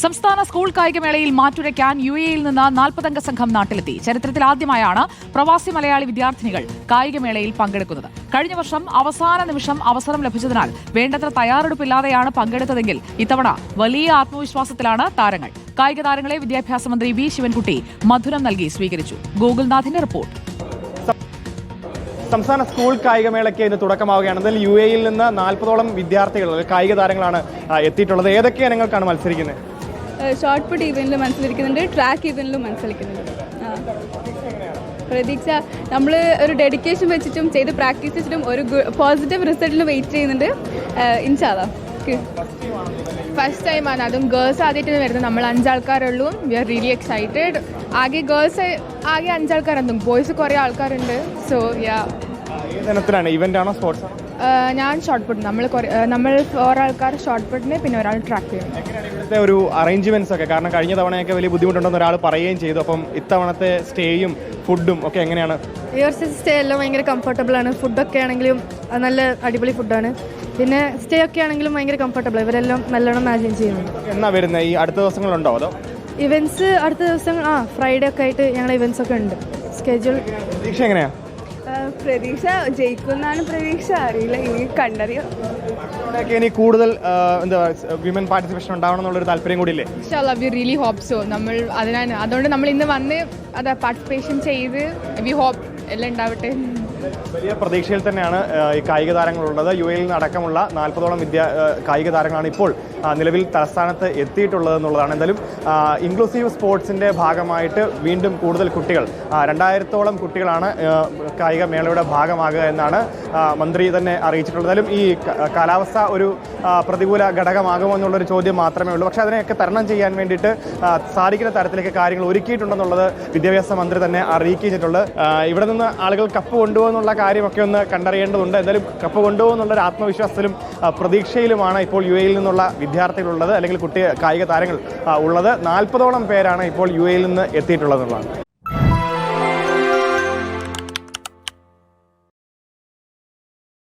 സംസ്ഥാന school കായികമേളയിൽ മാറ്റുരയ്ക്കാൻ U എയിൽ നിന്ന് നാൽപ്പതംഗ സംഘം നാട്ടിലെത്തി. ചരിത്രത്തിൽ ആദ്യമായാണ് പ്രവാസി മലയാളി വിദ്യാർത്ഥിനികൾ കായികമേളയിൽ പങ്കെടുക്കുന്നത്. കഴിഞ്ഞ വർഷം അവസാന നിമിഷം അവസരം ലഭിച്ചതിനാൽ വേണ്ടത്ര തയ്യാറെടുപ്പില്ലാതെയാണ് പങ്കെടുത്തതെങ്കിൽ ഇത്തവണ വലിയ ആത്മവിശ്വാസത്തിലാണ് താരങ്ങൾ. കായിക താരങ്ങളെ വിദ്യാഭ്യാസ മന്ത്രി വി ശിവൻകുട്ടി മധുരം നൽകി സ്വീകരിച്ചു. ഗോകുൽനാഥിന്റെ റിപ്പോർട്ട്. സംസ്ഥാന സ്കൂൾ കായികമേളയ്ക്ക് ഇന്ന് തുടക്കമാവുകയാണ്. അതിൽ യു എയിൽ നിന്ന് നാൽപ്പതോളം വിദ്യാർത്ഥികൾ കായിക താരങ്ങളാണ് എത്തിയിട്ടുള്ളത്. ഏതൊക്കെ ഇനങ്ങൾക്കാണ് മത്സരിക്കുന്നത്? ഷോർട്ട് പുട്ട് ഈവനിൽ മത്സരിക്കുന്നുണ്ട് ട്രാക്ക് ഈവനിലും മത്സരിക്കുന്നുണ്ട്. പ്രതീക്ഷ നമ്മൾ ഒരു ഡെഡിക്കേഷൻ വെച്ചിട്ടും ചെയ്ത് പ്രാക്ടീസ് വെച്ചിട്ടും ഒരു പോസിറ്റീവ് റിസൾട്ടിന് വെയിറ്റ് ചെയ്യുന്നുണ്ട്. ഇൻഷാദ ഫസ്റ്റ് ടൈമാണ് അതും ഗേൾസ് ആദ്യമായിട്ട് വരുന്നത്. നമ്മൾ അഞ്ചാൾക്കാരുള്ളൂ. വി ആർ റിയലി എക്സൈറ്റഡ് ആകെ ഗേൾസ് ആകെ അഞ്ചാൾക്കാരെന്തും ബോയ്സ് കുറേ ആൾക്കാരുണ്ട്. സോ യാ ഏത് ഇനത്തിലാണ്? ഇവന്റ് ആണോ സ്പോർട്സ് ഞാൻ ഷോർട്ട് പുട്ട് നമ്മൾ നമ്മൾ ഫോർ ആൾക്കാർ ഷോർട്ട് പുട്ടിനെ പിന്നെ ഒരാൾ ട്രാക്ക് ചെയ്യും. എങ്ങനെയാണ് ഇവിടുത്തെ ഒരു അറേഞ്ച്മെന്റ്സ് ഒക്കെ? കാരണം കഴിഞ്ഞ തവണയൊക്കെ വലിയ ബുദ്ധിമുട്ടുണ്ടെന്ന് ഒരാൾ പറയുകയും ചെയ്തു. അപ്പം ഇത്തവണത്തെ സ്റ്റേയും ഫുഡും ഒക്കെ എങ്ങനെയാണ്? ഈ വർഷത്തെ സ്റ്റേ എല്ലാം ഭയങ്കര കംഫർട്ടബിൾ ആണ്. ഫുഡൊക്കെ ആണെങ്കിലും നല്ല അടിപൊളി ഫുഡാണ് പിന്നെ സ്റ്റേ ഒക്കെ ആണെങ്കിലും ഭയങ്കര കംഫർട്ടബിൾ ഇവരെല്ലാം നല്ലോണം മാനേജ് ചെയ്യുന്നു എന്നാ വരുന്നത് ഈ അടുത്ത ദിവസങ്ങളുണ്ടോ അതോ? ഇവന്റ്സ് അടുത്ത ദിവസം ആ ഫ്രൈഡേ ഒക്കെ ആയിട്ട് ഞങ്ങൾ ഇവന്റ്സ് ഒക്കെ ഉണ്ട്. സ്കെഡ്യൂൾ പ്രതീക്ഷ എങ്ങനെയാ? പ്രതീക്ഷ ജയിക്കുമെന്നാണ് പ്രതീക്ഷ. അറിയില്ല ഇനി കണ്ടറിയോ. ഇവിടെയൊക്കെ ഇനി കൂടുതൽ എന്താ വിമൻ പാർട്ടിസിപ്പേഷൻ ഉണ്ടാവണം എന്നുള്ളൊരു താല്പര്യം കൂടി ഇല്ലേ? വി റിയലി ഹോപ്പ് സോ നമ്മൾ അതിനാണ്. അതുകൊണ്ട് നമ്മൾ ഇന്ന് വന്ന് അത് പാർട്ടിസിപ്പേഷൻ ചെയ്ത് വി ഹോപ്പ് എല്ലാം ഉണ്ടാവട്ടെ. വലിയ പ്രതീക്ഷയിൽ തന്നെയാണ് ഈ കായിക താരങ്ങളുള്ളത്. യു എയിൽ അടക്കമുള്ള നാൽപ്പതോളം വിദ്യാ കായിക താരങ്ങളാണ് ഇപ്പോൾ നിലവിൽ തലസ്ഥാനത്ത് എത്തിയിട്ടുള്ളത് എന്നുള്ളതാണ്. എന്തായാലും ഇൻക്ലൂസീവ് സ്പോർട്സിന്റെ ഭാഗമായിട്ട് വീണ്ടും കൂടുതൽ കുട്ടികൾ രണ്ടായിരത്തോളം കുട്ടികളാണ് കായിക മേളയുടെ ഭാഗമാകുക എന്നാണ് മന്ത്രി തന്നെ അറിയിച്ചിട്ടുള്ളത്. എന്തായാലും ഈ കാലാവസ്ഥ ഒരു പ്രതികൂല ഘടകമാകുമോ എന്നുള്ളൊരു ചോദ്യം മാത്രമേ ഉള്ളൂ. പക്ഷേ അതിനെയൊക്കെ തരണം ചെയ്യാൻ വേണ്ടിയിട്ട് സാധിക്കുന്ന തരത്തിലേക്ക് കാര്യങ്ങൾ ഒരുക്കിയിട്ടുണ്ടെന്നുള്ളത് വിദ്യാഭ്യാസ മന്ത്രി തന്നെ അറിയിക്കിച്ചിട്ടുള്ളത് ഇവിടെ നിന്ന് ആളുകൾ കപ്പ് കൊണ്ടുപോകുന്നുള്ള കാര്യമൊക്കെ ഒന്ന് കണ്ടറിയേണ്ടതുണ്ട്. എന്തായാലും കപ്പ് കൊണ്ടുപോകുന്നുള്ളൊരു ആത്മവിശ്വാസത്തിലും ആ, പ്രതീക്ഷയിലുമാണ് ഇപ്പോൾ യു എയിൽ നിന്നുള്ള വിദ്യാർത്ഥികളുള്ളത് അല്ലെങ്കിൽ കുട്ടി കായിക താരങ്ങൾ ഉള്ളത്. നാൽപ്പതോളം പേരാണ് ഇപ്പോൾ യു എയിൽ നിന്ന് എത്തിയിട്ടുള്ളത് എന്നുള്ളതാണ്